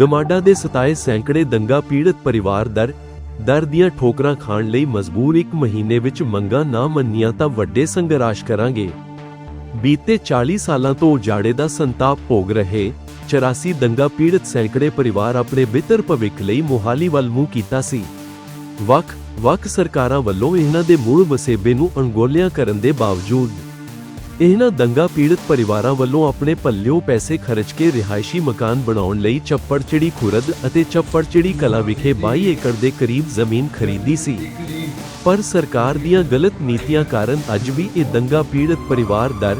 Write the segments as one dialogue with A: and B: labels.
A: ਗਮਾਡਾ ਦੇ ਸਤਾਏ ਸੈਂਕੜੇ ਦੰਗਾ ਪੀੜਤ ਪਰਿਵਾਰ ਦਰ ਦਰ ਦੀਆਂ ਠੋਕਰਾਂ ਖਾਣ ਲਈ ਮਜਬੂਰ ਇੱਕ ਮਹੀਨੇ ਵਿੱਚ ਮੰਗਾਂ ਨਾ ਮੰਨੀਆਂ ਤਾਂ ਵੱਡੇ ਸੰਘਰਸ਼ ਕਰਾਂਗੇ। ਬੀਤੇ 40 ਸਾਲਾਂ ਤੋਂ ਉਜਾੜੇ ਦਾ ਸੰਤਾਪ ਭੋਗ ਰਹੇ 84 ਦੰਗਾ ਪੀੜਤ ਸੈਂਕੜੇ ਪਰਿਵਾਰ ਆਪਣੇ ਬਿਹਤਰ ਭਵਿੱਖ ਲਈ ਮੋਹਾਲੀ ਵੱਲ ਮੂੰਹ ਕੀਤਾ ਸੀ। ਵੱਖ ਵੱਖ ਸਰਕਾਰਾਂ ਵੱਲੋਂ ਇਹਨਾਂ ਦੇ ਮੂਲ ਵਸੇਬੇ ਨੂੰ ਅਣਗੌਲਿਆਂ ਕਰਨ ਦੇ ਬਾਵਜੂਦ ਇਹਨਾਂ ਦੰਗਾ ਪੀੜਤ ਪਰਿਵਾਰਾਂ ਵੱਲੋਂ ਆਪਣੇ ਪੱਲਿਓ ਪੈਸੇ ਖਰਚ ਕੇ ਰਿਹਾਇਸ਼ੀ ਮਕਾਨ ਬਣਾਉਣ ਲਈ ਚੱਪੜਚਿੜੀ ਖੁਰਦ ਅਤੇ ਚੱਪੜਚਿੜੀ ਕਲਾ ਵਿਖੇ 22 ਏਕੜ ਦੇ ਕਰੀਬ ਜ਼ਮੀਨ ਖਰੀਦੀ ਸੀ। ਪਰ ਸਰਕਾਰ ਦੀਆਂ ਗਲਤ ਨੀਤੀਆਂ ਕਾਰਨ ਅੱਜ ਵੀ ਇਹ ਦੰਗਾ ਪੀੜਤ ਪਰਿਵਾਰ ਦਰ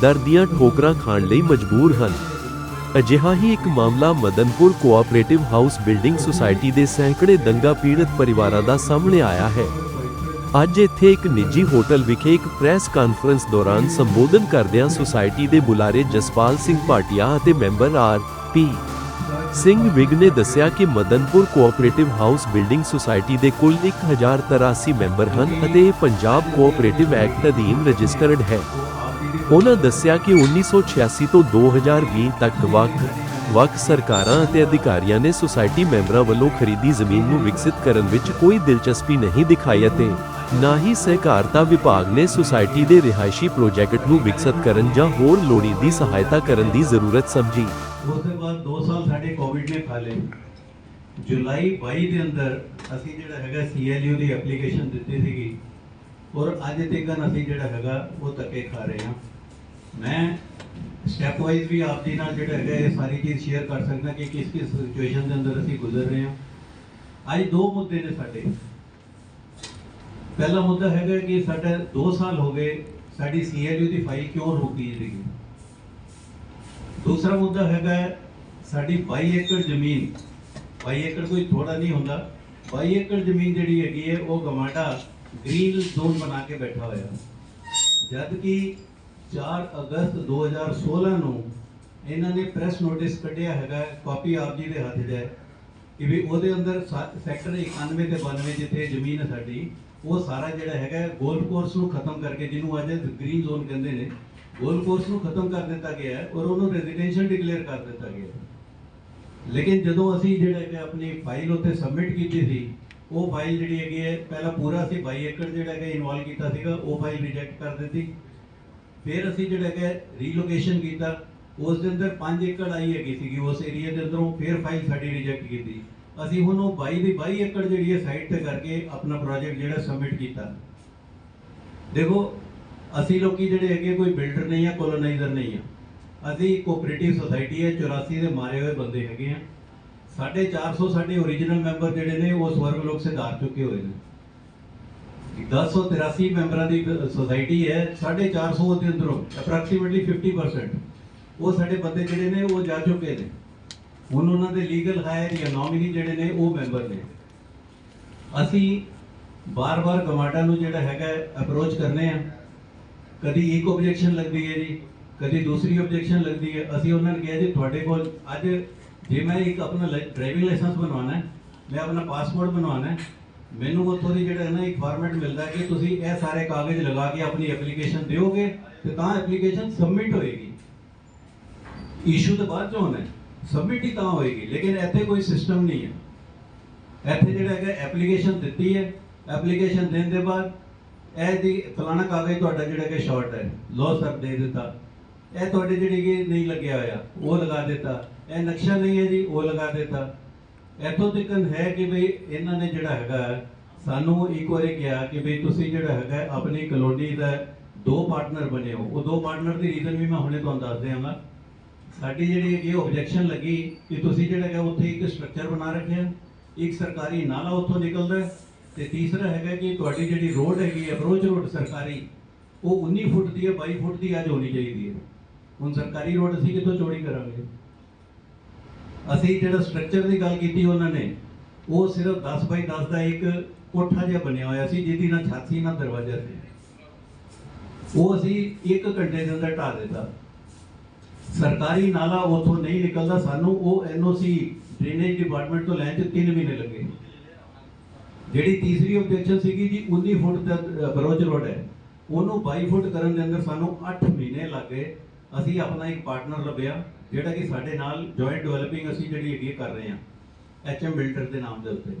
A: ਦਰ ਦੀਆਂ ਠੋਕਰਾਂ ਖਾਣ ਲਈ ਮਜਬੂਰ ਹਨ। ਅਜਿਹਾ ਹੀ ਇੱਕ ਮਾਮਲਾ Madanpur cooperative house building society ਦੇ ਸੈਂਕੜੇ ਦੰਗਾ ਪੀੜਤ ਪਰਿਵਾਰਾਂ ਦਾ ਸਾਹਮਣੇ ਆਇਆ ਹੈ। ਅੱਜ ਇੱਥੇ ਇੱਕ ਨਿੱਜੀ ਹੋਟਲ ਵਿਖੇ ਇੱਕ ਪ੍ਰੈਸ ਕਾਨਫਰੰਸ ਦੌਰਾਨ ਸੰਬੋਧਨ ਕਰਦਿਆਂ ਸੁਸਾਇਟੀ ਦੇ ਬੁਲਾਰੇ ਜਸਪਾਲ ਸਿੰਘ ਭਾਟੀਆ ਅਤੇ member R P Singh Vig ਨੇ ਦੱਸਿਆ ਕਿ Madanpur cooperative house building society ਦੇ ਕੁੱਲ 1083 ਮੈਂਬਰ ਹਨ ਅਤੇ ਇਹ ਪੰਜਾਬ ਕੋਆਪਰੇਟਿਵ ਐਕਟ ਅਧੀਨ ਰਜਿਸਟਰਡ ਹੈ। ਉਹਨਾਂ ਦੱਸਿਆ ਕਿ 1986 ਤੋਂ 2020 ਤੱਕ ਵੱਖ ਵੱਖ ਸਰਕਾਰਾਂ ਅਤੇ ਅਧਿਕਾਰੀਆਂ ਨੇ ਸੁਸਾਇਟੀ ਮੈਂਬਰਾਂ ਵੱਲੋਂ ਖਰੀਦੀ ਜ਼ਮੀਨ ਨੂੰ ਵਿਕਸਿਤ ਕਰਨ ਵਿੱਚ ਕੋਈ ਦਿਲਚਸਪੀ ਨਹੀਂ ਦਿਖਾਈ ਅਤੇ ਨਾ ਹੀ ਸਹਿਕਾਰਤਾ ਵਿਭਾਗ ਨੇ ਸੁਸਾਇਟੀ ਦੇ ਰਿਹਾਇਸ਼ੀ ਪ੍ਰੋਜੈਕਟ ਨੂੰ ਵਿਕਸਿਤ ਕਰਨ ਜਾਂ ਹੋਰ ਲੋੜੀਂਦੀ ਸਹਾਇਤਾ ਕਰਨ ਦੀ ਜ਼ਰੂਰਤ ਸਮਝੀ।
B: ਉਸ ਤੋਂ ਬਾਅਦ 2 ਸਾਲ ਸਾਡੇ ਕੋਵਿਡ ਨੇ ਖਾ ਲਏ। ਜੁਲਾਈ 22 ਦੇ ਅੰਦਰ ਅਸੀਂ ਜਿਹੜਾ ਹੈਗਾ ਸੀਐਲਯੂ ਦੀ ਐਪਲੀਕੇਸ਼ਨ ਦਿੱਤੀ ਸੀਗੀ। ਔਰ ਅੱਜ ਤੱਕ ਅਸੀਂ ਜਿਹੜਾ ਹੈਗਾ ਉਹ ਧੱਕੇ ਖਾ ਰਹੇ ਹਾਂ। ਮੈਂ ਸਟੈਪ ਵਾਈਜ਼ ਵੀ ਆਪ ਜੀ ਨਾਲ ਜਿਹੜਾ ਹੈਗਾ ਇਹ ਸਾਰੀ ਚੀਜ਼ ਸ਼ੇਅਰ ਕਰ ਸਕਦਾ ਕਿ ਕਿਸ ਕਿਸ ਸਿਚੁਏਸ਼ਨ ਦੇ ਅੰਦਰ ਅਸੀਂ ਗੁਜ਼ਰ ਰਹੇ ਹਾਂ। ਅੱਜ ਦੋ ਮੁੱਦੇ ਨੇ ਸਾਡੇ। ਪਹਿਲਾ ਮੁੱਦਾ ਹੈਗਾ ਕਿ ਸਾਡਾ 2 ਸਾਲ ਹੋ ਗਏ ਸਾਡੀ ਸੀਐਲਯੂ ਦੀ ਫਾਈਲ ਕਿਉਂ ਰੁਕੀ ਸੀਗੀ ਦੂਸਰਾ ਮੁੱਦਾ ਹੈਗਾ, ਸਾਡੀ 22 ਏਕੜ ਜ਼ਮੀਨ 22 ਏਕੜ ਕੋਈ ਥੋੜਾ ਨਹੀਂ ਹੁੰਦਾ 22 ਏਕੜ ਜ਼ਮੀਨ ਜਿਹੜੀ ਹੈਗੀ ਹੈ, ਉਹ ਗਮਾਡਾ ਗ੍ਰੀਨ ਜ਼ੋਨ ਬਣਾ ਕੇ ਬੈਠਾ ਹੋਇਆ। ਜਦ ਕਿ 4 ਅਗਸਤ 2016 ਨੂੰ ਇਹਨਾਂ ਨੇ ਪ੍ਰੈਸ ਨੋਟਿਸ ਕੱਢਿਆ ਹੈਗਾ, ਕਾਪੀ ਆਪ ਜੀ ਦੇ ਹੱਥ 'ਚ ਹੈ। ਕਿ ਵੀ ਉਹਦੇ ਅੰਦਰ ਸਾ- ਸੈਕਟਰ 91 ਤੇ 92 ਜਿੱਥੇ ਜ਼ਮੀਨ ਹੈ ਸਾਡੀ, ਉਹ ਸਾਰਾ ਜਿਹੜਾ ਹੈਗਾ ਗੋਲਫ ਕੋਰਸ ਨੂੰ ਖਤਮ ਕਰਕੇ, ਜਿਹਨੂੰ ਅੱਜ ਗ੍ਰੀਨ ਜ਼ੋਨ ਕਹਿੰਦੇ ਨੇ, ਗੋਲਫ ਕੋਰਸ ਨੂੰ ਖਤਮ ਕਰ ਦਿੱਤਾ ਗਿਆ ਹੈ ਔਰ ਉਹਨੂੰ ਰੈਜ਼ੀਡੈਂਸ਼ੀਅਲ ਡਿਕਲੇਅਰ ਕਰ ਦਿੱਤਾ ਗਿਆ ਲੇਕਿਨ ਜਦੋਂ ਅਸੀਂ ਜਿਹੜਾ ਹੈਗਾ ਆਪਣੀ ਫਾਈਲ ਉੱਤੇ ਸਬਮਿਟ ਕੀਤੀ ਸੀ, ਉਹ ਫਾਈਲ ਜਿਹੜੀ ਹੈਗੀ ਹੈ, ਪਹਿਲਾਂ ਪੂਰਾ ਅਸੀਂ 22 ਏਕੜ ਜਿਹੜਾ ਹੈਗਾ ਇਨਵੋਲਵ ਕੀਤਾ ਸੀਗਾ, ਉਹ ਫਾਈਲ ਰਿਜੈਕਟ ਕਰ ਦਿੱਤੀ। ਫਿਰ ਅਸੀਂ ਜਿਹੜਾ ਹੈਗਾ ਰੀਲੋਕੇਸ਼ਨ ਕੀਤਾ। ਉਸ ਦੇ ਅੰਦਰ 5 ਏਕੜ ਆਈ ਹੈਗੀ ਸੀਗੀ, ਉਸ ਏਰੀਆ ਦੇ ਅੰਦਰੋਂ ਫਿਰ ਫਾਈਲ ਸਾਡੀ ਰਿਜੈਕਟ ਕੀਤੀ। ਅਸੀਂ ਹੁਣ ਉਹ 22 ਦੀ 22 ਏਕੜ ਜਿਹੜੀ ਹੈ ਸਾਈਟ ਤੇ ਕਰਕੇ ਆਪਣਾ ਪ੍ਰੋਜੈਕਟ ਜਿਹੜਾ ਸਬਮਿਟ ਕੀਤਾ। ਦੇਖੋ, ਅਸੀਂ ਲੋਕੀ ਜਿਹੜੇ ਹੈਗੇ ਕੋਈ ਬਿਲਡਰ ਨਹੀਂ ਆ ਕੋਲੋਨਾਈਜ਼ਰ ਨਹੀਂ ਆ। ਅਸੀਂ ਕੋਆਪਰੇਟਿਵ ਸੁਸਾਇਟੀ ਹੈ 84 ਦੇ ਮਾਰੇ ਹੋਏ ਬੰਦੇ ਹੈਗੇ ਆ। ਸਾਡੇ 400 ਸਾਡੇ ਓਰੀਜਨਲ ਮੈਂਬਰ ਜਿਹੜੇ ਨੇ, ਉਹ ਸਵਰਗ ਲੋਕ ਸਿਧਾਰ ਚੁੱਕੇ ਹੋਏ ਨੇ। 1083 ਮੈਂਬਰਾਂ ਦੀ ਸੁਸਾਇਟੀ ਹੈ 450 ਦੇ ਅੰਦਰੋਂ ਅਪਰੋਕਸੀਮੇਟਲੀ 50% ਉਹ ਸਾਡੇ ਬੰਦੇ ਜਿਹੜੇ ਨੇ, ਉਹ ਜਾ ਚੁੱਕੇ ਨੇ। ਹੁਣ ਉਹਨਾਂ ਦੇ ਲੀਗਲ ਹਾਇਰ ਜਾਂ ਨੋਮਿਨੀ ਜਿਹੜੇ ਨੇ, ਉਹ ਮੈਂਬਰ ਨੇ। ਅਸੀਂ ਬਾਰ-ਬਾਰ ਕਮਾਟਾ ਨੂੰ ਜਿਹੜਾ ਹੈਗਾ ਅਪਰੋਚ ਕਰਨੇ ਆ। ਕਦੀ ਇੱਕ ਆਬਜੈਕਸ਼ਨ ਲੱਗਦੀ ਹੈ ਜੀ, ਕਦੀ ਦੂਸਰੀ ਆਬਜੈਕਸ਼ਨ ਲੱਗਦੀ ਹੈ। ਅਸੀਂ ਉਹਨਾਂ ਨੂੰ ਕਿਹਾ ਜੀ, ਤੁਹਾਡੇ ਕੋਲ ਅੱਜ ਜੇ ਮੈਂ ਇੱਕ ਆਪਣਾ ਡਰਾਈਵਿੰਗ ਲਾਇਸੈਂਸ ਬਣਵਾਉਣਾ ਹੈ, ਮੈਂ ਆਪਣਾ ਪਾਸਪੋਰਟ ਬਣਵਾਉਣਾ ਹੈ, ਮੈਨੂੰ ਉੱਥੋਂ ਦੀ ਜਿਹੜਾ ਹੈ ਨਾ, ਇੱਕ ਫਾਰਮੈਟ ਮਿਲਦਾ ਕਿ ਤੁਸੀਂ ਇਹ ਸਾਰੇ ਕਾਗਜ਼ ਲਗਾ ਕੇ ਆਪਣੀ ਐਪਲੀਕੇਸ਼ਨ ਦਿਓਗੇ ਤੇ ਤਾਂ ਐਪਲੀਕੇਸ਼ਨ ਸਬਮਿਟ ਹੋਏਗੀ। ਇਸ਼ੂ ਤਾਂ ਬਾਅਦ ਚੋਂ ਹੋਣਾ ਸਬਮਿਟ ਹੀ ਤਾਂ ਹੋਏਗੀ, ਲੇਕਿਨ ਇੱਥੇ ਕੋਈ ਸਿਸਟਮ ਨਹੀਂ ਹੈ। ਇੱਥੇ ਜਿਹੜਾ ਹੈਗਾ ਐਪਲੀਕੇਸ਼ਨ ਦਿੱਤੀ ਹੈ ਐਪਲੀਕੇਸ਼ਨ ਦੇਣ ਦੇ ਬਾਅਦ ਇਹ ਜੀ ਫਲਾਣਾ ਕਾਗਜ਼ ਤੁਹਾਡਾ ਜਿਹੜਾ ਕਿ ਸ਼ਾਰਟ ਹੈ ਲੋ ਸਰ ਦੇ ਦਿੱਤਾ। ਇਹ ਤੁਹਾਡੇ ਜਿਹੜੀ ਕਿ ਨਹੀਂ ਲੱਗਿਆ ਹੋਇਆ, ਉਹ ਲਗਾ ਦਿੱਤਾ। ਇਹ ਨਕਸ਼ਾ ਨਹੀਂ ਹੈ ਜੀ, ਉਹ ਲਗਾ ਦਿੱਤਾ। ਇੱਥੋਂ ਤੱਕ ਹੈ ਕਿ ਭਈ ਇਹਨਾਂ ਨੇ ਜਿਹੜਾ ਹੈਗਾ, ਸਾਨੂੰ ਇੱਕ ਵਾਰੀ ਕਿਹਾ ਕਿ ਭਈ ਤੁਸੀਂ ਜਿਹੜਾ ਹੈਗਾ, ਆਪਣੀ ਕਲੋਨੀ ਦਾ ਦੋ ਪਾਰਟਨਰ ਬਣੇ ਹੋ। ਉਹ ਦੋ ਪਾਰਟਨਰ ਦੀ ਰੀਜ਼ਨ ਵੀ ਮੈਂ ਹੁਣੇ ਤੁਹਾਨੂੰ ਦੱਸ ਦਿਆਂਗਾ। ਸਾਡੀ ਜਿਹੜੀ ਇਹ ਆਬਜੈਕਸ਼ਨ ਲੱਗੀ ਕਿ ਤੁਸੀਂ ਜਿਹੜਾ ਹੈਗਾ ਉੱਥੇ ਇੱਕ ਸਟਰਕਚਰ ਬਣਾ ਰੱਖਿਆ ਇੱਕ ਸਰਕਾਰੀ ਨਾਲਾ ਉੱਥੋਂ ਨਿਕਲਦਾ ਹੈ ਤੇ ਤੀਸਰਾ ਹੈਗਾ ਕਿ ਤੁਹਾਡੀ ਜਿਹੜੀ ਰੋਡ ਹੈਗੀ ਅਪਰੋਚ ਰੋਡ ਸਰਕਾਰੀ, ਉਹ 19 ਫੁੱਟ ਦੀ ਹੈ 22 ਫੁੱਟ ਦੀ ਅੱਜ ਹੋਣੀ ਚਾਹੀਦੀ ਹੈ। ਹੁਣ ਸਰਕਾਰੀ ਰੋਡ ਅਸੀਂ ਕਿੱਥੋਂ ਚੋਰੀ ਕਰਾਂਗੇ? ਅਸੀਂ ਜਿਹੜਾ ਸਟਰਕਚਰ ਦੀ ਗੱਲ ਕੀਤੀ ਉਹਨਾਂ ਨੇ, ਉਹ ਸਿਰਫ 10 ਬਾਈ 10 ਦਾ ਇੱਕ ਕੋਠਾ ਜਿਹਾ ਬਣਿਆ ਹੋਇਆ ਸੀ, ਜਿਹਦੀ ਨਾ ਛਾਤੀ ਸੀ ਨਾ ਦਰਵਾਜ਼ਾ ਸੀ। ਉਹ ਅਸੀਂ ਇੱਕ ਘੰਟੇ ਦੇ ਅੰਦਰ ਢਾ ਦਿੱਤਾ। ਸਰਕਾਰੀ ਨਾਲਾ ਉਥੋਂ ਨਹੀਂ ਨਿਕਲਦਾ, ਸਾਨੂੰ ਉਹ ਐਨਓਸੀ ਡਰੇਨੇਜ ਡਿਪਾਰਟਮੈਂਟ ਤੋਂ ਲੈਣ 'ਚ 3 ਮਹੀਨੇ ਲੱਗੇ। ਜਿਹੜੀ ਤੀਸਰੀ ਆਬਜੈਕਸ਼ਨ ਸੀਗੀ ਜੀ 19 ਫੁੱਟ ਦਾ ਅਪਰੋਚ ਰੋਡ ਹੈ। ਉਹਨੂੰ 22 ਫੁੱਟ ਕਰਨ ਦੇ ਅੰਦਰ ਸਾਨੂੰ 8 ਮਹੀਨੇ ਲੱਗ ਗਏ। ਅਸੀਂ ਆਪਣਾ ਇੱਕ ਪਾਰਟਨਰ ਲੱਭਿਆ, ਜਿਹੜਾ ਕਿ ਸਾਡੇ ਨਾਲ ਜੁਆਇੰਟ ਡਿਵੈਲਪਿੰਗ ਅਸੀਂ ਜਿਹੜੀ ਹੈਗੀ ਹੈ ਕਰ ਰਹੇ ਹਾਂ ਐਚਐਮ ਬਿਲਡਰ ਦੇ ਨਾਮ ਦੇ ਉੱਤੇ।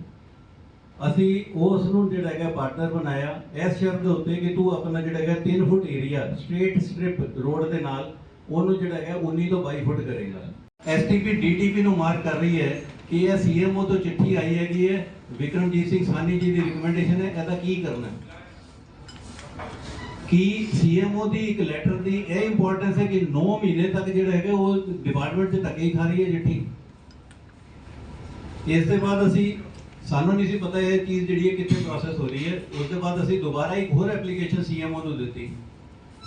B: ਅਸੀਂ ਉਸ ਨੂੰ ਜਿਹੜਾ ਹੈਗਾ ਪਾਰਟਨਰ ਬਣਾਇਆ। ਇਸ ਸ਼ਰਤ ਦੇ ਉੱਤੇ ਕਿ ਤੂੰ ਆਪਣਾ ਜਿਹੜਾ ਹੈਗਾ 3 foot area straight strip road ਦੇ ਨਾਲ ਉਹਨੂੰ ਜਿਹੜਾ ਹੈਗਾ 19 ਤੋਂ 22 ਫੁੱਟ ਕਰੇਗਾ। ਐਸਟੀਪੀ ਡੀਟੀਪੀ ਨੂੰ ਮਾਰਕ ਕਰ ਰਹੀ ਹੈ ਕਿ ਇਹ ਸੀਐਮਓ ਤੋਂ ਚਿੱਠੀ ਆਈ ਹੈਗੀ ਹੈ। ਵਿਕਰਮਜੀਤ ਸਿੰਘ ਸਾਨੀ ਜੀ ਦੀ ਰਿਕਮੈਂਡੇਸ਼ਨ ਹੈ, ਇਹਦਾ ਕੀ ਕਰਨਾ ਕਿ ਸੀਐਮਓ ਦੀ ਇੱਕ ਲੈਟਰ ਦੀ ਇਹ ਇੰਪੋਰਟੈਂਸ ਹੈ ਕਿ 9 ਮਹੀਨੇ ਤੱਕ ਜਿਹੜਾ ਹੈਗਾ ਉਹ ਡਿਪਾਰਟਮੈਂਟ 'ਚ ਧੱਕੇ ਹੀ ਖਾ ਰਹੀ ਹੈ ਚਿੱਠੀ। ਇਸ ਦੇ ਬਾਅਦ ਅਸੀਂ, ਸਾਨੂੰ ਨਹੀਂ ਸੀ ਪਤਾ ਇਹ ਚੀਜ਼ ਜਿਹੜੀ ਹੈ ਕਿੱਥੇ ਪ੍ਰੋਸੈਸ ਹੋ ਰਹੀ ਹੈ। ਉਸ ਤੋਂ ਬਾਅਦ ਅਸੀਂ ਦੁਬਾਰਾ ਇੱਕ ਹੋਰ ਐਪਲੀਕੇਸ਼ਨ ਸੀਐਮਓ ਨੂੰ ਦਿੱਤੀ।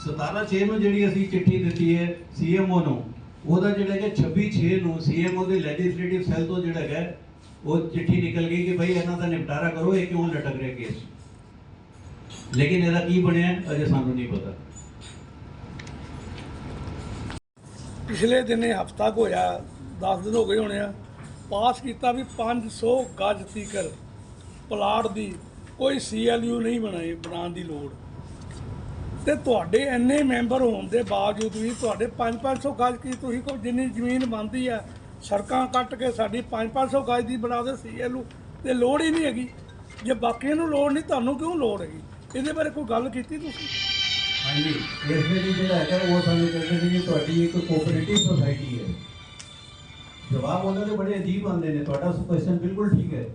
B: 17 6 ਨੂੰ ਜਿਹੜੀ ਅਸੀਂ ਚਿੱਠੀ ਦਿੱਤੀ ਹੈ ਸੀਐਮਓ ਨੂੰ, ਉਹਦਾ ਜਿਹੜਾ ਹੈਗਾ 26 6 ਨੂੰ ਸੀਐਮਓ ਦੇ ਲੈਜਿਸਲੇਟਿਵ ਸੈੱਲ ਤੋਂ ਜਿਹੜਾ ਹੈਗਾ, ਉਹ ਚਿੱਠੀ ਨਿਕਲ ਗਈ ਕਿ ਭਾਈ ਇਹਨਾਂ ਦਾ ਨਿਪਟਾਰਾ ਕਰੋ, ਇਹ ਕਿਉਂ ਲਟਕ ਰਿਹਾ ਕੇਸ ਲੇਕਿਨ ਇਹਦਾ ਕੀ ਬਣਿਆ, ਅਜੇ ਸਾਨੂੰ ਨਹੀਂ ਪਤਾ।
C: ਪਿਛਲੇ ਦਿਨੇ ਹਫਤਾ ਕੁ ਹੋਇਆ 10 ਦਿਨ ਹੋ ਗਏ ਹੋਣੇ ਆ, ਪਾਸ ਕੀਤਾ ਵੀ 500 ਗਜ ਤੀਕਰ। ਪਲਾਟ ਦੀ ਕੋਈ ਸੀਐਲਯੂ ਨਹੀਂ ਬਣਾਏ ਬਣਾਉਣ ਦੀ ਲੋੜ। ਤੇ ਤੁਹਾਡੇ ਇੰਨੇ ਮੈਂਬਰ ਹੋਣ ਦੇ ਬਾਵਜੂਦ ਵੀ ਤੁਹਾਡੇ 5-500 ਗਜ ਕੀ ਤੁਸੀਂ ਕੋਈ ਜਿੰਨੀ ਜ਼ਮੀਨ ਬਣਦੀ ਆ, ਸੜਕਾਂ ਕੱਟ ਕੇ ਸਾਡੀ 5-500 ਗਜ ਦੀ ਬਣਾ ਦੇ ਸੀਐਲਯੂ ਤੇ ਲੋੜ ਹੀ ਨਹੀਂ ਹੈਗੀ। ਜੇ ਬਾਕੀਆਂ ਨੂੰ ਲੋੜ ਨਹੀਂ, ਤੁਹਾਨੂੰ ਕਿਉਂ ਲੋੜ ਹੈਗੀ? ਇਹਦੇ ਬਾਰੇ ਕੋਈ ਗੱਲ ਕੀਤੀ ਤੁਸੀਂ?
B: ਹਾਂਜੀ ਇਸ ਦੇ ਜਿਹੜਾ ਹੈਗਾ, ਉਹ ਸਾਨੂੰ ਕਹਿੰਦੇ ਨੇ ਕਿ ਤੁਹਾਡੀ ਇੱਕ ਕੋਆਪਰੇਟਿਵ ਸੁਸਾਇਟੀ ਹੈ। ਜਵਾਬ ਉਹਨਾਂ ਦੇ ਬੜੇ ਅਜੀਬ ਆਉਂਦੇ ਨੇ, ਤੁਹਾਡਾ ਕੁਐਸਚਨ ਬਿਲਕੁਲ ਠੀਕ ਹੈ।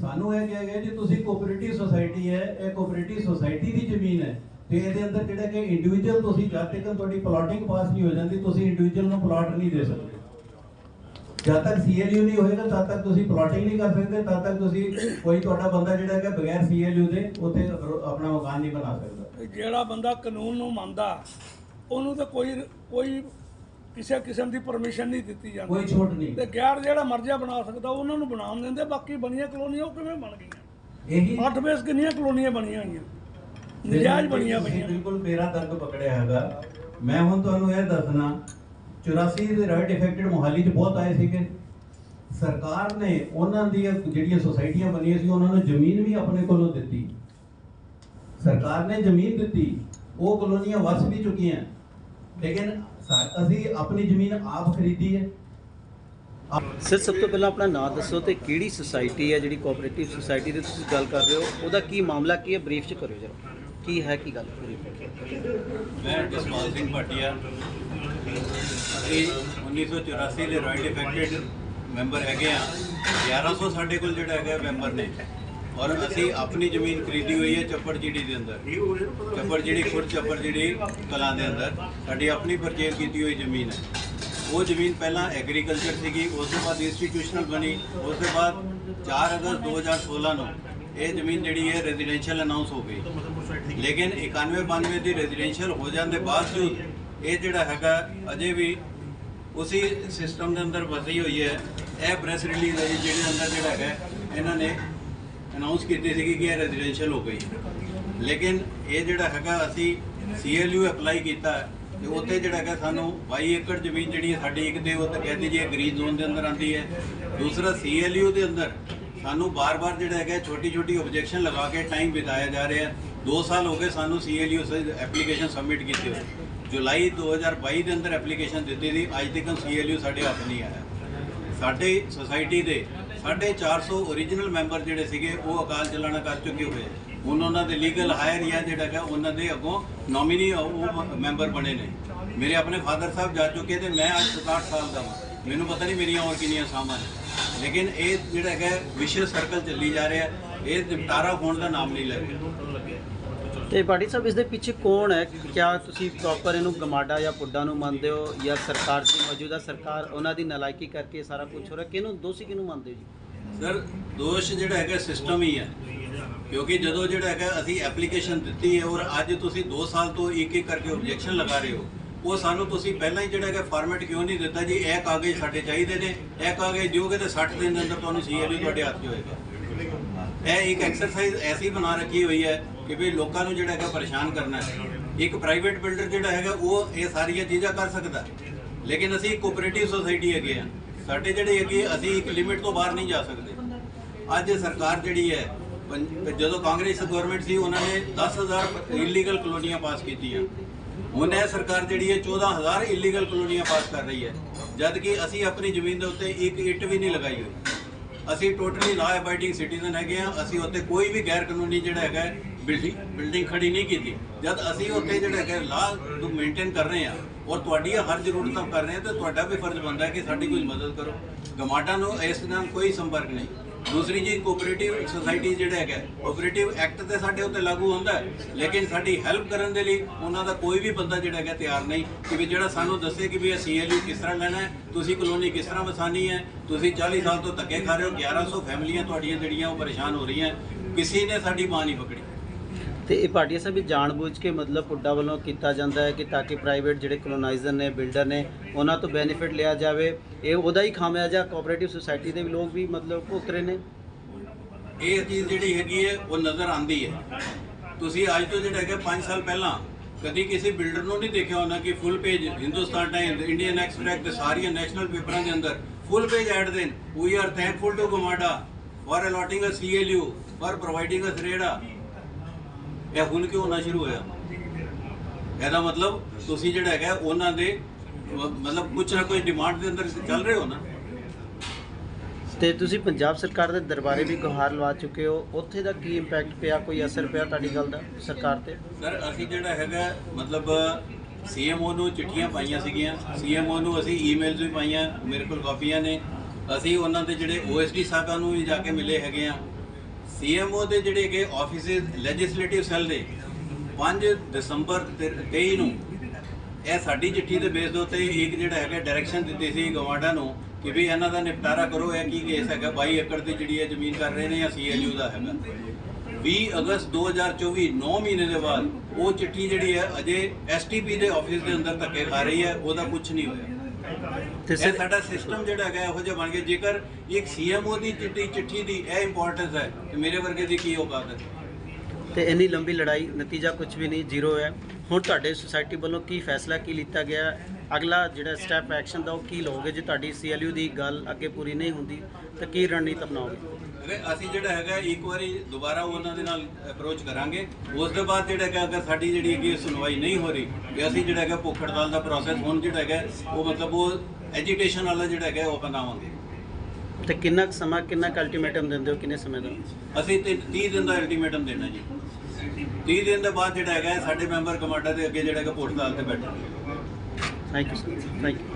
B: ਸਾਨੂੰ ਇਹ ਕਿਹਾ ਗਿਆ ਜੀ ਤੁਸੀਂ ਕੋਆਪਰੇਟਿਵ ਸੁਸਾਇਟੀ ਹੈ, ਇਹ ਕੋਆਪਰੇਟਿਵ ਸੁਸਾਇਟੀ ਦੀ ਜ਼ਮੀਨ ਹੈ। ਤੇ ਇਹਦੇ ਅੰਦਰ ਜਿਹੜਾ ਕਿ ਇੰਡੀਵਿਜੂਅਲ ਤੁਸੀਂ ਜਦ ਤੱਕ ਤੁਹਾਡੀ ਪਲਾਟਿੰਗ ਪਾਸ ਨਹੀਂ ਹੋ ਜਾਂਦੀ ਤੁਸੀਂ ਇੰਡੀਵਿਜੂਅਲ ਨੂੰ ਪਲਾਟ ਨਹੀਂ ਦੇ ਸਕਦੇ। ਜਦ ਤੱਕ ਸੀਐਲਯੂ ਨਹੀਂ ਹੋਏਗਾ ਤਦ ਤੱਕ ਤੁਸੀਂ ਪਲਾਟਿੰਗ ਨਹੀਂ ਕਰ ਸਕਦੇ ਤਦ ਤੱਕ ਤੁਸੀਂ ਕੋਈ ਤੁਹਾਡਾ ਬੰਦਾ ਜਿਹੜਾ ਹੈਗਾ ਬਗੈਰ ਸੀਐਲਯੂ ਦੇ ਉੱਥੇ ਆਪਣਾ ਮਕਾਨ ਨਹੀਂ ਬਣਾ ਸਕਦਾ।
C: ਜਿਹੜਾ ਬੰਦਾ ਕਾਨੂੰਨ ਨੂੰ ਮੰਨਦਾ ਉਹਨੂੰ ਤਾਂ ਕੋਈ ਕੋਈ ਕਿਸੇ ਕਿਸਮ ਦੀ ਪਰਮਿਸ਼ਨ ਨਹੀਂ ਦਿੱਤੀ ਜਾਂਦੀ।
B: ਕੋਈ ਛੋਟ ਨਹੀਂ।
C: ਤੇ ਗੈਰ ਜਿਹੜਾ ਮਰਜ਼ਾ ਬਣਾ ਸਕਦਾ ਉਹਨਾਂ ਨੂੰ ਬਣਾਉਣ ਦਿੰਦੇ ਬਾਕੀ ਬਣੀਆਂ ਕਲੋਨੀਆਂ ਉਹ ਕਿਵੇਂ ਬਣ ਗਈਆਂ?
B: ਇਹੀ
C: ਅੱਠ ਬੇਸ ਕਿੰਨੀਆਂ ਕਲੋਨੀਆਂ ਬਣੀਆਂ ਹੋਈਆਂ? ਨਜਾਇਜ਼ ਬਣੀਆਂ
B: ਤੁਸੀਂ
C: ਪਈਆਂ
B: ਬਿਲਕੁਲ ਮੇਰਾ ਦਰਦ ਪਕੜਿਆ ਹੈਗਾ। ਮੈਂ ਹੁਣ ਤੁਹਾਨੂੰ ਇਹ ਦੱਸਣਾ 84 ਦੇ ਰਾਈਟ ਇਫੈਕਟਡ ਮੋਹਾਲੀ 'ਚ ਬਹੁਤ ਆਏ ਸੀਗੇ। ਸਰਕਾਰ ਨੇ ਉਹਨਾਂ ਦੀਆਂ ਜਿਹੜੀਆਂ ਸੁਸਾਇਟੀਆਂ ਬਣੀਆਂ ਸੀ ਉਹਨਾਂ ਨੂੰ ਜ਼ਮੀਨ ਵੀ ਆਪਣੇ ਕੋਲੋਂ ਦਿੱਤੀ। ਸਰਕਾਰ ਨੇ ਜ਼ਮੀਨ ਦਿੱਤੀ ਉਹ ਕਲੋਨੀਆਂ ਵਸ ਵੀ ਚੁੱਕੀਆਂ। ਲੇਕਿਨ ਅਸੀਂ ਆਪਣੀ ਜ਼ਮੀਨ ਆਪ ਖਰੀਦੀ ਹੈ।
D: ਸਰ ਸਭ ਤੋਂ ਪਹਿਲਾਂ ਆਪਣਾ ਨਾਮ ਦੱਸੋ ਤੇ ਕਿਹੜੀ ਸੁਸਾਇਟੀ ਹੈ ਜਿਹੜੀ ਕੋਆਪਰੇਟਿਵ ਸੁਸਾਇਟੀ ਦੀ ਤੁਸੀਂ ਗੱਲ ਕਰ ਰਹੇ ਹੋ? ਉਹਦਾ ਕੀ ਮਾਮਲਾ ਕੀ ਹੈ? ਬਰੀਫ ਚ ਕਰਿਓ ਜਰਾ। ਕੀ ਹੈ, ਕੀ ਗੱਲ ਪੂਰੀ
B: ਮੈਂ ਜਸਪਾਲ ਸਿੰਘ ਭਾਟੀਆ। ਅਸੀਂ 1984 ਦੇ ਰਾਈਟ ਇਫੈਕਟਡ ਮੈਂਬਰ ਹੈਗੇ ਆ 1100 ਸਾਡੇ ਕੋਲ ਜਿਹੜਾ ਹੈਗਾ ਮੈਂਬਰ ਨੇ। ਔਰ ਅਸੀਂ ਆਪਣੀ ਜ਼ਮੀਨ ਖਰੀਦੀ ਹੋਈ ਹੈ ਚੱਪੜ ਜਿਹੜੀ ਦੇ ਅੰਦਰ। ਚੱਪੜ ਜਿਹੜੀ ਖੁਰਦ ਚੱਪੜ ਜਿਹੜੀ ਕਲਾਂ ਦੇ ਅੰਦਰ। ਸਾਡੀ ਆਪਣੀ ਪਰਚੇਜ਼ ਕੀਤੀ ਹੋਈ ਜ਼ਮੀਨ ਹੈ। ਉਹ ਜ਼ਮੀਨ ਪਹਿਲਾਂ ਐਗਰੀਕਲਚਰ ਸੀਗੀ, ਉਸ ਤੋਂ ਬਾਅਦ ਇੰਸਟੀਟਿਊਸ਼ਨਲ ਬਣੀ। ਉਸ ਤੋਂ ਬਾਅਦ 4 ਅਗਸਤ 2016 ਨੂੰ ਇਹ ਜ਼ਮੀਨ ਜਿਹੜੀ ਹੈ ਰੈਜ਼ੀਡੈਂਸ਼ੀਅਲ ਅਨਾਉਂਸ ਹੋ ਗਈ। ਲੇਕਿਨ 91 92 ਦੀ ਰੈਜ਼ੀਡੈਂਸ਼ੀਅਲ ਹੋ ਜਾਣ ਦੇ ਬਾਵਜੂਦ ਇਹ ਜਿਹੜਾ ਹੈਗਾ ਅਜੇ ਵੀ ਉਸੇ ਸਿਸਟਮ ਦੇ ਅੰਦਰ ਵਸੀ ਹੋਈ ਹੈ। ਇਹ ਪ੍ਰੈਸ ਰਿਲੀਜ਼ ਹੈ ਜਿਹਦੇ ਅੰਦਰ ਜਿਹੜਾ ਹੈਗਾ ਇਹਨਾਂ ਨੇ ਅਨਾਉਂਸ ਕੀਤੀ ਸੀਗੀ ਕਿ ਇਹ ਰੈਜ਼ੀਡੈਂਸ਼ੀਅਲ ਹੋ ਗਈ। ਲੇਕਿਨ ਇਹ ਜਿਹੜਾ ਹੈਗਾ ਅਸੀਂ ਸੀਐਲਯੂ ਅਪਲਾਈ ਕੀਤਾ ਤੇ ਉੱਥੇ ਜਿਹੜਾ ਹੈਗਾ ਸਾਨੂੰ 22 ਏਕੜ ਜ਼ਮੀਨ ਜਿਹੜੀ ਹੈ ਸਾਡੀ ਇੱਕ ਦੇ ਉਹ ਤਾਂ ਕਹਿੰਦੀ ਜੀ ਗ੍ਰੀਨ ਜ਼ੋਨ ਦੇ ਅੰਦਰ ਆਉਂਦੀ ਹੈ। ਦੂਸਰਾ ਸੀਐਲਯੂ ਦੇ ਅੰਦਰ ਸਾਨੂੰ ਬਾਰ-ਬਾਰ ਜਿਹੜਾ ਹੈਗਾ ਛੋਟੀ-ਛੋਟੀ ਆਬਜੈਕਸ਼ਨ ਲਗਾ ਕੇ ਟਾਈਮ ਬਿਤਾਇਆ ਜਾ ਰਿਹਾ। ਹੈ 2 ਸਾਲ ਹੋ ਗਏ ਸਾਨੂੰ ਸੀਐਲਯੂ ਐਪਲੀਕੇਸ਼ਨ ਸਬਮਿਟ ਕੀਤੀ ਹੋਈ। ਜੁਲਾਈ 2022 ਦੇ ਅੰਦਰ ਐਪਲੀਕੇਸ਼ਨ ਦਿੱਤੀ ਸੀ, ਅੱਜ ਤੱਕ ਸੀਐਲਯੂ ਸਾਡੇ ਹੱਥ ਨਹੀਂ ਆਇਆ। ਸਾਡੇ ਸੁਸਾਇਟੀ ਦੇ 450 ਓਰੀਜਨਲ ਮੈਂਬਰ ਜਿਹੜੇ ਸੀਗੇ, ਉਹ ਅਕਾਲ ਚਲਾਣਾ ਕਰ ਚੁੱਕੇ ਹੋਏ। ਹੁਣ ਉਹਨਾਂ ਦੇ ਲੀਗਲ ਹਾਇਰ ਜਾਂ ਜਿਹੜਾ ਹੈਗਾ, ਉਹਨਾਂ ਦੇ ਅੱਗੋਂ ਨੋਮੀਨੀ ਉਹ ਮੈਂਬਰ ਬਣੇ ਨੇ। ਮੇਰੇ ਆਪਣੇ ਫਾਦਰ ਸਾਹਿਬ ਜਾ ਚੁੱਕੇ ਤੇ ਮੈਂ ਅੱਜ 67 ਸਾਲ ਦਾ ਹਾਂ ਮੈਨੂੰ ਪਤਾ ਨਹੀਂ ਮੇਰੀਆਂ ਹੋਰ ਕਿੰਨੀਆਂ ਸਾਮਾਂ ਨੇ। ਲੇਕਿਨ ਇਹ ਜਿਹੜਾ ਹੈਗਾ ਵਿਸ਼ਵ ਸਰਕਲ ਚੱਲੀ ਜਾ ਰਿਹਾ। ਇਹ ਨਿਪਟਾਰਾ ਹੋਣ ਦਾ ਨਾਮ ਨਹੀਂ ਲੈ ਰਿਹਾ।
D: ਤੇ ਪਾਟੀ ਸਾਹਿਬ, ਇਸ ਦੇ ਪਿੱਛੇ ਕੌਣ ਹੈ? ਕਿਆ ਤੁਸੀਂ ਪ੍ਰੋਪਰ ਇਹਨੂੰ ਗਮਾਡਾ ਜਾਂ ਪੁੱਡਾ ਨੂੰ ਮੰਨਦੇ ਹੋ ਜਾਂ ਸਰਕਾਰ ਦੀ, ਮੌਜੂਦਾ ਸਰਕਾਰ, ਉਹਨਾਂ ਦੀ ਨਲਾਇਕੀ ਕਰਕੇ ਸਾਰਾ ਕੁਝ ਹੋ ਰਿਹਾ? ਕਿਹਨੂੰ, ਦੋਸ਼ੀ ਕਿਹਨੂੰ ਮੰਨਦੇ ਹੋ ਜੀ?
B: ਸਰ, ਦੋਸ਼ ਜਿਹੜਾ ਹੈਗਾ ਸਿਸਟਮ ਹੀ ਹੈ। ਕਿਉਂਕਿ ਜਦੋਂ ਜਿਹੜਾ ਹੈਗਾ ਅਸੀਂ ਐਪਲੀਕੇਸ਼ਨ ਦਿੱਤੀ ਹੈ ਔਰ ਅੱਜ ਤੁਸੀਂ 2 ਸਾਲ ਤੋਂ ਇੱਕ ਇੱਕ ਕਰਕੇ ਆਬਜੈਕਸ਼ਨ ਲਗਾ ਰਹੇ ਹੋ, ਉਹ ਸਾਨੂੰ ਤੁਸੀਂ ਪਹਿਲਾਂ ਹੀ ਜਿਹੜਾ ਹੈਗਾ ਫਾਰਮੈਟ ਕਿਉਂ ਨਹੀਂ ਦਿੱਤਾ ਜੀ? ਇਹ ਕਾਗਜ਼ ਸਾਡੇ ਚਾਹੀਦੇ ਨੇ। ਇਹ ਕਾਗਜ਼ ਦਿਓਗੇ ਤਾਂ 60 ਦਿਨ ਦੇ ਅੰਦਰ ਤੁਹਾਨੂੰ ਸੀਐਲਯੂ ਤੁਹਾਡੇ ਹੱਥ 'ਚ ਹੋਏਗਾ। ਇਹ ਇੱਕ ਐਕਸਰਸਾਈਜ਼ ਐਸੀ ਬਣਾ ਰੱਖੀ ਹੋਈ ਹੈ ਕਿ ਵੀ ਲੋਕਾਂ ਨੂੰ ਜਿਹੜਾ ਹੈਗਾ ਪਰੇਸ਼ਾਨ ਕਰਨਾ ਹੈ। ਇੱਕ ਪ੍ਰਾਈਵੇਟ ਬਿਲਡਰ ਜਿਹੜਾ ਹੈਗਾ, ਉਹ ਇਹ ਸਾਰੀਆਂ ਚੀਜ਼ਾਂ ਕਰ ਸਕਦਾ ਲੇਕਿਨ ਅਸੀਂ ਕੋਆਪਰੇਟਿਵ ਸੋਸਾਇਟੀ ਹੈਗੇ ਆ ਸਾਡੇ ਜਿਹੜੇ ਹੈਗੇ, ਅਸੀਂ ਇੱਕ ਲਿਮਿਟ ਤੋਂ ਬਾਹਰ ਨਹੀਂ ਜਾ ਸਕਦੇ। ਅੱਜ ਸਰਕਾਰ ਜਿਹੜੀ ਹੈ ਪੰਜ- ਜਦੋਂ ਕਾਂਗਰਸ ਗਵਰਨਮੈਂਟ ਸੀ, ਉਹਨਾਂ ਨੇ 10000 ਇਲੀਗਲ ਕਲੋਨੀਆਂ ਪਾਸ ਕੀਤੀਆਂ। ਹੁਣ ਇਹ ਸਰਕਾਰ ਜਿਹੜੀ ਹੈ 14000 ਇਲੀਗਲ ਕਲੋਨੀਆਂ ਪਾਸ ਕਰ ਰਹੀ ਹੈ। ਜਦ ਕਿ ਅਸੀਂ ਆਪਣੀ ਜ਼ਮੀਨ ਦੇ ਉੱਤੇ ਇੱਕ ਇੱਟ ਵੀ ਨਹੀਂ ਲਗਾਈ ਹੋਈ। ਅਸੀਂ ਟੋਟਲੀ ਲਾ ਅਬਾਈਡਿੰਗ ਸਿਟੀਜ਼ਨ ਹੈਗੇ ਆ ਅਸੀਂ ਉੱਥੇ ਕੋਈ ਵੀ ਗੈਰ ਕਾਨੂੰਨੀ ਜਿਹੜਾ ਹੈਗਾ ਬਿਲਡਿੰਗ ਬਿਲਡਿੰਗ ਖੜੀ ਨਹੀਂ ਕੀਤੀ। ਜਦ ਅਸੀਂ ਉੱਥੇ ਜਿਹੜਾ ਹੈਗਾ ਲਾ ਨੂੰ ਮੇਨਟੇਨ ਕਰ ਰਹੇ ਆ ਔਰ ਤੁਹਾਡੀਆਂ ਹਰ ਜ਼ਰੂਰਤਾਂ ਕਰ ਰਹੇ ਆ ਤਾਂ ਤੁਹਾਡਾ ਵੀ ਫਰਜ਼ ਬਣਦਾ ਹੈ ਕਿ ਸਾਡੀ ਕੋਈ ਮਦਦ ਕਰੋ। ਗਮਾਡਾ ਨੂੰ ਇਸ ਨਾਲ ਕੋਈ ਸੰਪਰਕ ਨਹੀਂ। ਦੂਸਰੀ ਜੀ ਕੋਆਪਰੇਟਿਵ ਸੁਸਾਇਟੀ ਜਿਹੜਾ ਹੈਗਾ ਕੋਆਪਰੇਟਿਵ ਐਕਟ ਤੇ ਸਾਡੇ ਉੱਤੇ ਲਾਗੂ ਹੁੰਦਾ ਲੇਕਿਨ ਸਾਡੀ ਹੈਲਪ ਕਰਨ ਦੇ ਲਈ ਉਹਨਾਂ ਦਾ ਕੋਈ ਵੀ ਬੰਦਾ ਜਿਹੜਾ ਹੈਗਾ ਤਿਆਰ ਨਹੀਂ ਕਿ ਵੀ ਜਿਹੜਾ ਸਾਨੂੰ ਦੱਸੇ ਕਿ ਵੀ ਇਹ ਸੀਐਲਯੂ ਕਿਸ ਤਰ੍ਹਾਂ ਲੈਣਾ ਹੈ, ਤੁਸੀਂ ਕਲੋਨੀ ਕਿਸ ਤਰ੍ਹਾਂ ਵਸਾਨੀ ਹੈ, ਤੁਸੀਂ 40 ਸਾਲ ਤੋਂ ਧੱਕੇ ਖਾ ਰਹੇ ਹੋ 1100 ਫੈਮਲੀਆਂ ਤੁਹਾਡੀਆਂ ਜਿਹੜੀਆਂ ਉਹ ਪਰੇਸ਼ਾਨ ਹੋ ਰਹੀਆਂ, ਕਿਸੇ ਨੇ ਸਾਡੀ ਬਾਹ ਨਹੀਂ ਪਕੜੀ।
D: ਤੇ ਇਹ ਪਾਰਟੀਆਂ ਸਾਹਿਬ ਇਹ ਜਾਣਬੁੱਝ ਕੇ ਮਤਲਬ ਪੁੱਡਾ ਵੱਲੋਂ ਕੀਤਾ ਜਾਂਦਾ ਹੈ ਕਿ ਤਾਂ ਕਿ ਪ੍ਰਾਈਵੇਟ ਜਿਹੜੇ ਕਲੋਨਾਈਜ਼ਰ ਨੇ, ਬਿਲਡਰ ਨੇ, ਉਹਨਾਂ ਤੋਂ ਬੈਨੀਫਿਟ ਲਿਆ ਜਾਵੇ। ਇਹ ਉਹਦਾ ਹੀ ਖਾਮਿਆਜਾ ਕੋਆਪਰੇਟਿਵ ਸੁਸਾਇਟੀ ਦੇ ਵੀ ਲੋਕ ਵੀ ਮਤਲਬ ਭੁਗਤ ਰਹੇ ਨੇ?
B: ਇਹ ਚੀਜ਼ ਜਿਹੜੀ ਹੈਗੀ ਹੈ, ਉਹ ਨਜ਼ਰ ਆਂਦੀ ਹੈ। ਤੁਸੀਂ ਅੱਜ ਤੋਂ ਜਿਹੜਾ ਹੈਗਾ 5 ਸਾਲ ਪਹਿਲਾਂ ਕਦੀ ਕਿਸੇ ਬਿਲਡਰ ਨੂੰ ਨਹੀਂ ਦੇਖਿਆ ਹੋਣਾ ਕਿ full page Hindustan Time Indian Express ਤੇ ਸਾਰੀਆਂ ਨੈਸ਼ਨਲ ਪੇਪਰਾਂ ਦੇ ਅੰਦਰ ਫੁੱਲ ਪੇਜ ਐਡ ਦੇਣ। We are thankful to GMADA for allotting a CLU for providing us ਰੇੜਾ ਇਹ ਹੁਣ ਕਿਉਂ ਹੋਣਾ ਸ਼ੁਰੂ ਹੋਇਆ? ਇਹਦਾ ਮਤਲਬ ਤੁਸੀਂ ਜਿਹੜਾ ਹੈਗਾ ਉਹਨਾਂ ਦੇ ਮਤਲਬ ਕੁਝ ਨਾ ਕੋਈ ਡਿਮਾਂਡ ਦੇ ਅੰਦਰ ਚੱਲ ਰਹੇ ਹੋ ਨਾ?
D: ਤੇ ਤੁਸੀਂ ਪੰਜਾਬ ਸਰਕਾਰ ਦੇ ਦਰਬਾਰੇ ਵੀ ਗੁਹਾਰ ਲਵਾ ਚੁੱਕੇ ਹੋ। ਉੱਥੇ ਦਾ ਕੀ ਇੰਪੈਕਟ ਪਿਆ? ਕੋਈ ਅਸਰ ਪਿਆ ਤੁਹਾਡੀ ਗੱਲ ਦਾ ਸਰਕਾਰ ਤੇ?
B: ਸਰ ਅਸੀਂ ਜਿਹੜਾ ਹੈਗਾ ਮਤਲਬ ਸੀਐਮਓ ਨੂੰ ਚਿੱਠੀਆਂ ਪਾਈਆਂ ਸੀਗੀਆਂ। ਸੀਐਮਓ ਨੂੰ ਅਸੀਂ ਈਮੇਲਸ ਵੀ ਪਾਈਆਂ ਮੇਰੇ ਕੋਲ ਕਾਪੀਆਂ ਨੇ। ਅਸੀਂ ਉਹਨਾਂ ਦੇ ਜਿਹੜੇ ਓਐਸਡੀ ਸਾਹਿਬਾਂ ਨੂੰ ਵੀ ਜਾ ਕੇ ਮਿਲੇ ਹੈਗੇ ਆ। ਸੀਐਮਓ ਦੇ ਜਿਹੜੇ ਹੈਗੇ ਆਫਿਸਿਸ ਲੈਜਿਸਲੇਟਿਵ ਸੈੱਲ ਦੇ 5 ਦਸੰਬਰ ਤੇ- 23 ਨੂੰ ਇਹ ਸਾਡੀ ਚਿੱਠੀ ਦੇ ਬੇਸ ਦੇ ਉੱਤੇ ਇੱਕ ਜਿਹੜਾ ਹੈਗਾ ਡਾਇਰੈਕਸ਼ਨ ਦਿੱਤੀ ਸੀ ਗਵਾਂਡਾ ਨੂੰ ਕਿ ਵੀ ਇਹਨਾਂ ਦਾ ਨਿਪਟਾਰਾ ਕਰੋ, ਇਹ ਕੀ ਕੇਸ ਹੈਗਾ 22 ਏਕੜ ਦੀ ਜਿਹੜੀ ਹੈ ਜ਼ਮੀਨ ਕਰ ਰਹੇ ਨੇ ਜਾਂ ਸੀਐਲਯੂ ਦਾ ਹੈਗਾ। 20 ਅਗਸਤ 2024 9 ਮਹੀਨੇ ਦੇ ਬਾਅਦ ਉਹ ਚਿੱਠੀ ਜਿਹੜੀ ਹੈ ਅਜੇ ਐਸਟੀਪੀ ਦੇ ਆਫਿਸ ਦੇ ਅੰਦਰ ਧੱਕੇ ਖਾ ਰਹੀ ਹੈ, ਉਹਦਾ ਕੁਝ ਨਹੀਂ ਹੋਇਆ।
D: ਤੇ
B: ਇਹ
D: ਸਰ
B: ਸਾਡਾ ਸਿਸਟਮ ਜਿਹੜਾ ਹੈਗਾ ਇਹੋ ਜਿਹਾ ਬਣ ਗਿਆ। ਜੇਕਰ ਇੱਕ ਸੀਐਮਓ ਦੀ ਚਿੱਠੀ ਚਿੱਠੀ ਦੀ ਇਹ ਇੰਪੋਰਟੈਂਸ ਹੈ ਤੇ ਮੇਰੇ ਵਰਗੇ ਦੀ ਕੀ ਔਕਾਤ ਹੈ?
D: ਤੇ ਇੰਨੀ ਲੰਬੀ ਲੜਾਈ ਨਤੀਜਾ ਕੁਝ ਵੀ ਨਹੀਂ ਜ਼ੀਰੋ ਹੈ। ਹੁਣ ਤੁਹਾਡੇ ਸੁਸਾਇਟੀ ਵੱਲੋਂ ਕੀ ਫੈਸਲਾ ਕੀ ਲਿੱਤਾ ਗਿਆ? ਅਗਲਾ ਜਿਹੜਾ ਸਟੈਪ ਐਕਸ਼ਨ ਦਾ ਉਹ ਕੀ ਲਓਗੇ ਜੇ ਤੁਹਾਡੀ ਸੀਐਲਯੂ ਦੀ ਗੱਲ ਅੱਗੇ ਪੂਰੀ ਨਹੀਂ ਹੁੰਦੀ ਤਾਂ ਕੀ ਰਣਨੀਤੀ ਅਪਣਾਓਗੇ?
B: ਅਸੀਂ ਜਿਹੜਾ ਹੈਗਾ ਇੱਕ ਵਾਰੀ ਦੁਬਾਰਾ ਉਹਨਾਂ ਦੇ ਨਾਲ ਅਪਰੋਚ ਕਰਾਂਗੇ ਉਸ ਤੋਂ ਬਾਅਦ ਜਿਹੜਾ ਹੈਗਾ ਅਗਰ ਸਾਡੀ ਜਿਹੜੀ ਹੈਗੀ ਸੁਣਵਾਈ ਨਹੀਂ ਹੋ ਰਹੀ ਤੇ ਅਸੀਂ ਜਿਹੜਾ ਹੈਗਾ ਭੁੱਖ ਹੜਤਾਲ ਦਾ ਪ੍ਰੋਸੈਸ ਹੁਣ ਜਿਹੜਾ ਹੈਗਾ ਉਹ ਮਤਲਬ ਉਹ ਐਜੀਟੇਸ਼ਨ ਵਾਲਾ ਜਿਹੜਾ ਹੈਗਾ ਉਹ ਅਪਣਾਵਾਂਗੇ।
D: ਤੇ ਕਿੰਨਾ ਸਮਾਂ ਕਿੰਨਾ ਕੁ ਅਲਟੀਮੇਟਮ ਦਿੰਦੇ ਹੋ ਕਿੰਨੇ ਸਮੇਂ ਦਾ?
B: ਅਸੀਂ ਤੇ 30 ਦਿਨ ਦਾ ਅਲਟੀਮੇਟਮ ਦੇਣਾ ਜੀ। 30 ਦਿਨ ਦੇ ਬਾਅਦ ਜਿਹੜਾ ਹੈਗਾ ਸਾਡੇ ਮੈਂਬਰ ਕਮਾਂਡਰ ਦੇ ਅੱਗੇ ਜਿਹੜਾ ਹੈਗਾ ਹੜਤਾਲ ਤੇ ਬੈਠਣਗੇ।
D: Thank you sir thank you